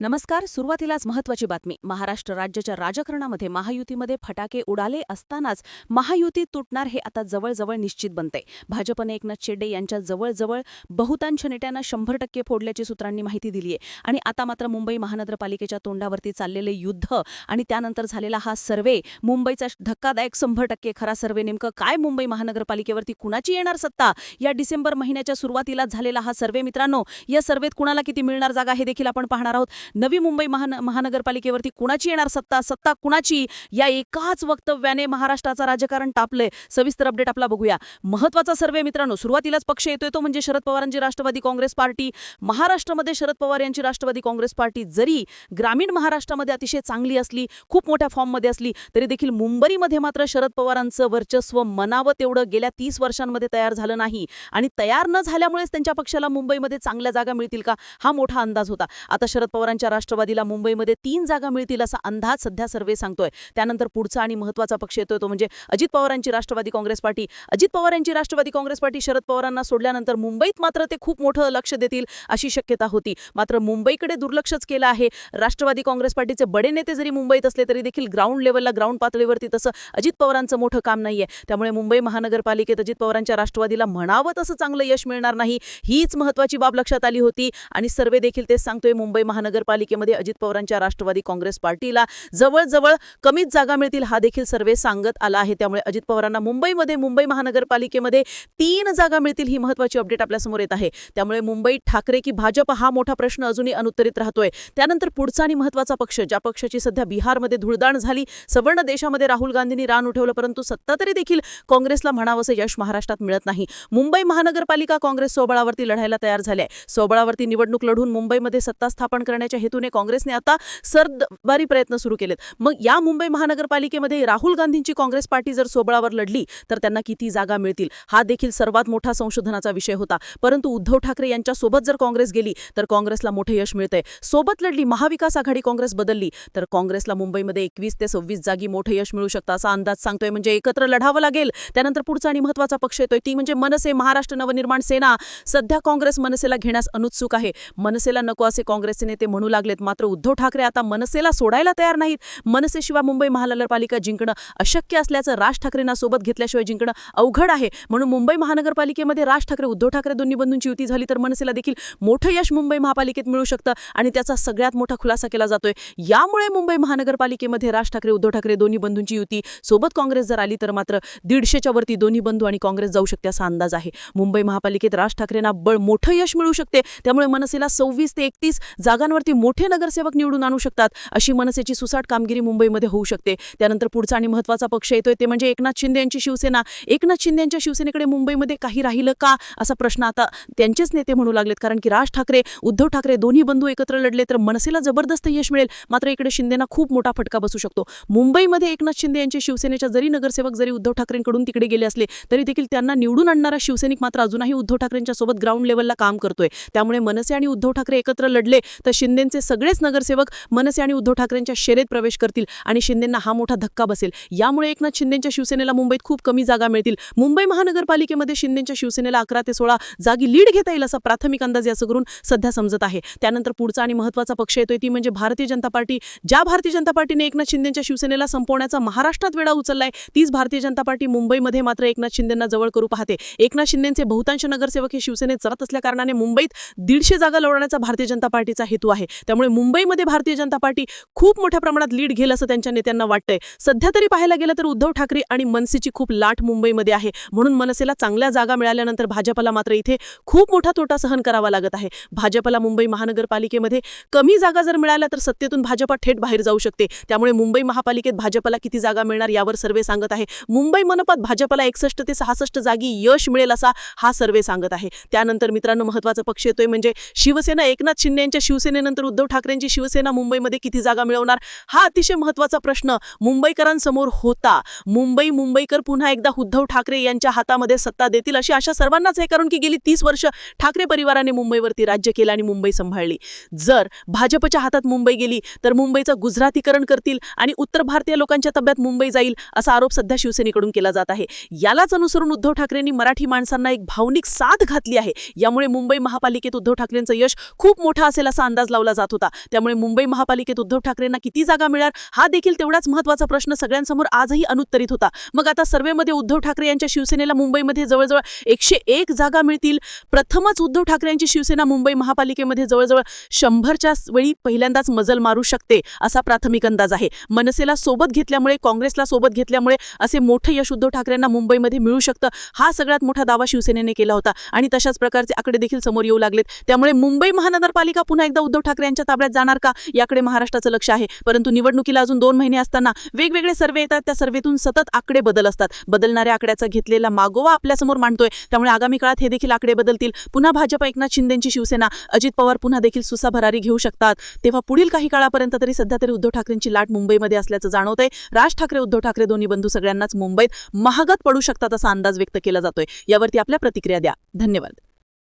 नमस्कार सुरुवातीलाच महत्वाची बातमी. महाराष्ट्र राज्याच्या राजकारणामध्ये महायुतीमध्ये फटाके उडाले असतानाच महायुती तुटणार हे आता जवळजवळ निश्चित बनते भाजपने एकनाथ शेड्डे यांच्या जवळजवळ बहुतांश नेत्यांना शंभर टक्के फोडल्याची सूत्रांनी माहिती दिली आहे आणि आता मात्र मुंबई महानगरपालिकेच्या तोंडावरती चाललेले युद्ध आणि त्यानंतर झालेला हा सर्वे मुंबईचा धक्कादायक शंभर टक्के खरा सर्वे नेमकं काय मुंबई महानगरपालिकेवरती कुणाची येणार सत्ता? या डिसेंबर महिन्याच्या सुरुवातीलाच झालेला हा सर्वे मित्रांनो या सर्वेत कुणाला किती मिळणार जागा हे देखील आपण पाहणार आहोत. नवी मुंबई महान महानगरपालिकेवरती कुणाची येणार सत्ता? सत्ता कुणाची? या एकाच वक्तव्याने महाराष्ट्राचं राजकारण तापलंय. सविस्तर अपडेट आपला बघूया. महत्त्वाचा सर्वे मित्रांनो सुरुवातीलाच पक्ष येतोय तो म्हणजे शरद पवारांची राष्ट्रवादी काँग्रेस पार्टी. महाराष्ट्रामध्ये शरद पवार यांची राष्ट्रवादी काँग्रेस पार्टी जरी ग्रामीण महाराष्ट्रामध्ये अतिशय चांगली असली खूप मोठ्या फॉर्ममध्ये असली तरी देखील मुंबईमध्ये मात्र शरद पवारांचं वर्चस्व मनावं तेवढं गेल्या तीस वर्षांमध्ये तयार झालं नाही. आणि तयार न झाल्यामुळेच त्यांच्या पक्षाला मुंबईमध्ये चांगल्या जागा मिळतील का? हा मोठा अंदाज होता. आता शरद पवारांच्या राष्ट्रवादीला मुंबईमध्ये तीन जागा मिळतील असा अंदाज सध्या सर्वे सांगतोय. त्यानंतर पुढचा आणि महत्त्वाचा पक्ष येतोय तो म्हणजे अजित पवारांची राष्ट्रवादी काँग्रेस पार्टी. अजित पवार यांची राष्ट्रवादी काँग्रेस पार्टी शरद पवारांना सोडल्यानंतर मुंबईत मात्र ते खूप मोठं लक्ष देतील अशी शक्यता होती. मात्र मुंबईकडे दुर्लक्षच केलं आहे. राष्ट्रवादी काँग्रेस पार्टीचे बडे नेते जरी मुंबईत असले तरी देखील ग्राउंड लेवलला ग्राउंड पातळीवरती तसं अजित पवारांचं मोठं काम नाहीये. त्यामुळे मुंबई महानगरपालिकेत अजित पवारांच्या राष्ट्रवादीला म्हणावं तसं चांगलं यश मिळणार नाही. हीच महत्वाची बाब लक्षात आली होती आणि सर्वे देखील तेच सांगतोय मुंबई महानगर महापालिकेमध्ये अजित पवारांच्या राष्ट्रवादी काँग्रेस पार्टीला जवळजवळ कमीच जागा मिळतील हा देखील सर्वे सांगत आला आहे. त्यामुळे अजित पवारांना मुंबईमध्ये मुंबई महानगरपालिकेमध्ये तीन जागा मिळतील ही महत्वाची अपडेट आपल्यासमोर येत आहे. त्यामुळे मुंबई ठाकरे की भाजप हा मोठा प्रश्न अजूनही अनुत्तरित राहतोय. त्यानंतर पुढचा आणि महत्त्वाचा पक्ष ज्या पक्षाची सध्या बिहारमध्ये धुळदाण झाली सवर्ण देशामध्ये राहुल गांधींनी रान उठवलं परंतु सत्ता तरी देखील काँग्रेसला म्हणावंसं यश महाराष्ट्रात मिळत नाही. मुंबई महानगरपालिका काँग्रेस सोबळावरती लढायला तयार झाली आहे. सोबळावरती निवडणूक लढून मुंबईमध्ये सत्ता स्थापन करण्याच्या हेतूने काँग्रेसने आता सरदबारी प्रयत्न सुरू केलेत. मग या मुंबई महानगरपालिकेमध्ये राहुल गांधींची काँग्रेस पार्टी जर सोबळावर लढली तर त्यांना किती जागा मिळतील? हा देखील सर्वात मोठा संशोधनाचा विषय होता. परंतु उद्धव ठाकरे यांच्या सोबत जर काँग्रेस गेली तर काँग्रेसला मोठे यश मिळतंय. सोबत लढली महाविकास आघाडी काँग्रेस बदलली तर काँग्रेसला मुंबईमध्ये एकवीस ते सव्वीस जागी मोठे यश मिळू शकतं असा अंदाज सांगतोय. म्हणजे एकत्र लढावं लागेल. त्यानंतर पुढचा आणि महत्त्वाचा पक्ष येतोय. ती म्हणजे मनसे महाराष्ट्र नवनिर्माण सेना. सध्या काँग्रेस मनसेला घेण्यास अनुत्सुक आहे. मनसेला नको असे काँग्रेसचे नेते म्हणू लागलेत. मात्र उद्धव ठाकरे आता मनसेला सोडायला तयार नाहीत. मनसेशिवाय मुंबई महानगरपालिका जिंकणं अशक्य असल्याचं राज ठाकरेंना सोबत घेतल्याशिवाय जिंकणं अवघड आहे. म्हणून मुंबई महानगरपालिकेमध्ये राज ठाकरे उद्धव ठाकरे दोन्ही बंधूंची युती झाली तर मनसेला देखील मोठं यश मुंबई महापालिकेत मिळू शकतं आणि त्याचा सगळ्यात मोठा खुलासा केला जातोय. यामुळे मुंबई महानगरपालिकेमध्ये राज ठाकरे उद्धव ठाकरे दोन्ही बंधूंची युती सोबत काँग्रेस जर आली तर मात्र दीडशेच्या वरती दोन्ही बंधू आणि काँग्रेस जाऊ शकते असा अंदाज आहे. मुंबई महापालिकेत राज ठाकरेंना बळ मोठं यश मिळू शकते. त्यामुळे मनसेला सव्वीस ते एकतीस जागांवरती मोठे नगरसेवक निवडून आणू शकतात अशी मनसेची सुसाट कामगिरी मुंबईमध्ये होऊ शकते. त्यानंतर पुढचा आणि महत्त्वाचा पक्ष येतोय ते म्हणजे एकनाथ शिंदे यांची शिवसेना. एकनाथ शिंदे यांच्या शिवसेनेकडे मुंबईमध्ये काही राहिलं का? असा प्रश्न आता त्यांचेच नेते म्हणू लागलेत कारण की राज ठाकरे उद्धव ठाकरे दोन्ही बंधू एकत्र लढले तर मनसेला जबरदस्त यश मिळेल. मात्र इकडे शिंदेना खूप मोठा फटका बसू शकतो. मुंबईमध्ये एकनाथ शिंदे यांचे शिवसेनेच्या जरी नगरसेवक जरी उद्धव ठाकरेंकडून तिकडे गेले असले तरी देखील त्यांना निवडून आणणारा शिवसैनिक मात्र अजूनही उद्धव ठाकरेंच्या सोबत ग्राउंड लेवलला काम करतोय. त्यामुळे मनसे आणि उद्धव ठाकरे एकत्र लढले तर शिंदे शिंदेचे सगळेच नगरसेवक मनसे आणि उद्धव ठाकरेंच्या शेरेत प्रवेश करतील आणि शिंदेंना हा मोठा धक्का बसेल. यामुळे एकनाथ शिंदेच्या शिवसेनेला मुंबईत खूप कमी जागा मिळतील. मुंबई महानगरपालिकेमध्ये शिंदेच्या शिवसेनेला अकरा ते सोळा जागी लीड घेता येईल असा प्राथमिक अंदाज याचं करून सध्या समजत आहे. त्यानंतर पुढचा आणि महत्त्वाचा पक्ष येतोय ती म्हणजे भारतीय जनता पार्टी. ज्या भारतीय जनता पार्टीने एकनाथ शिंदेच्या शिवसेनेला संपवण्याचा महाराष्ट्रात वेळा उचललाय तीच भारतीय जनता पार्टी मुंबईमध्ये मात्र एकनाथ शिंदेंना जवळ करू पाहते. एकनाथ शिंदेचे बहुतांश नगरसेवक हे शिवसेनेत जात असल्या कारणाने मुंबईत दीडशे जागा लढवण्याचा भारतीय जनता पार्टीचा हेतू आहे. त्यामुळे मुंबईमध्ये भारतीय जनता पार्टी खूप मोठ्या प्रमाणात लीड घेईल असं त्यांच्या नेत्यांना वाटतंय. सध्या तरी पाहायला गेलं तर उद्धव ठाकरे आणि मनसेची खूप लाट मुंबईमध्ये आहे. म्हणून मनसेला चांगल्या जागा मिळाल्यानंतर भाजपला मात्र इथे खूप मोठा तोटा सहन करावा लागत आहे. भाजपला मुंबई महानगरपालिकेमध्ये कमी जागा जर मिळाल्या तर सत्तेतून भाजपा थेट बाहेर जाऊ शकते. त्यामुळे मुंबई महापालिकेत भाजपला किती जागा मिळणार यावर सर्वे सांगत आहे. मुंबई मनपात भाजपला एकसष्ट ते सहासष्ट जागी यश मिळेल असा हा सर्वे सांगत आहे. त्यानंतर मित्रांनो महत्त्वाचा पक्ष येतोय म्हणजे शिवसेना एकनाथ शिंदे यांच्या शिवसेनेनंतर उद्धव ठाकरेंची शिवसेना मुंबईमध्ये किती जागा मिळवणार? हा अतिशय महत्त्वाचा प्रश्न मुंबईकरांसमोर होता. मुंबई मुंबईकर पुन्हा एकदा उद्धव ठाकरे यांच्या हातामध्ये सत्ता देतील अशी आशा सर्वांनाच आहे कारण की गेली तीस वर्ष ठाकरे परिवाराने मुंबईवरती राज्य केलं आणि मुंबई सांभाळली. जर भाजपच्या हातात मुंबई गेली तर मुंबईचं गुजरातीकरण करतील आणि उत्तर भारतीय लोकांच्या तब्यात मुंबई जाईल असा आरोप सध्या शिवसेनेकडून केला जात आहे. यालाच अनुसरून उद्धव ठाकरेंनी मराठी माणसांना एक भावनिक साथ घातली आहे. यामुळे मुंबई महापालिकेत उद्धव ठाकरेंचं यश खूप मोठं असेल असा अंदाज लावला केला जात होता. त्यामुळे मुंबई महापालिकेत उद्धव ठाकरेंना किती जागा मिळणार हा देखील तेवढाच महत्त्वाचा प्रश्न सगळ्यांसमोर आजही अनुत्तरित होता. मग आता सर्वेमध्ये उद्धव ठाकरे यांच्या शिवसेनेला मुंबईमध्ये जवळजवळ एकशे एक जागा मिळतील. प्रथमच उद्धव ठाकरे यांची शिवसेना मुंबई महापालिकेमध्ये जवळजवळ शंभरच्या वेळी पहिल्यांदाच मजल मारू शकते असा प्राथमिक अंदाज आहे. मनसेला सोबत घेतल्यामुळे काँग्रेसला सोबत घेतल्यामुळे असे मोठे यश उद्धव ठाकरेंना मुंबईमध्ये मिळू शकतं हा सगळ्यात मोठा दावा शिवसेनेने केला होता. आणि तशाच प्रकारचे आकडे देखील समोर येऊ लागलेत. त्यामुळे मुंबई महानगरपालिका पुन्हा एकदा उद्धव ठाकरे ठाकरे यांच्या ताब्यात जाणार का? याकडे महाराष्ट्राचं लक्ष आहे. परंतु निवडणुकीला अजून दोन महिने असताना वेगवेगळे सर्वे येतात. त्या सर्वेतून सतत आकडे बदल असतात. बदलणाऱ्या आकड्याचा घेतलेला मागोवा आपल्यासमोर मांडतोय. त्यामुळे आगामी काळात हे देखील आकडे बदलतील. पुन्हा भाजप एकनाथ शिंदेची शिवसेना अजित पवार पुन्हा देखील सुसा भरारी घेऊ शकतात. तेव्हा पुढील काही काळापर्यंत तरी सध्या तरी उद्धव ठाकरेंची लाट मुंबईमध्ये असल्याचं जाणवतंय. राज ठाकरे उद्धव ठाकरे दोन्ही बंधू सगळ्यांनाच मुंबईत महागात पडू शकतात असा अंदाज व्यक्त केला जातोय. यावरती आपल्या प्रतिक्रिया द्या. धन्यवाद.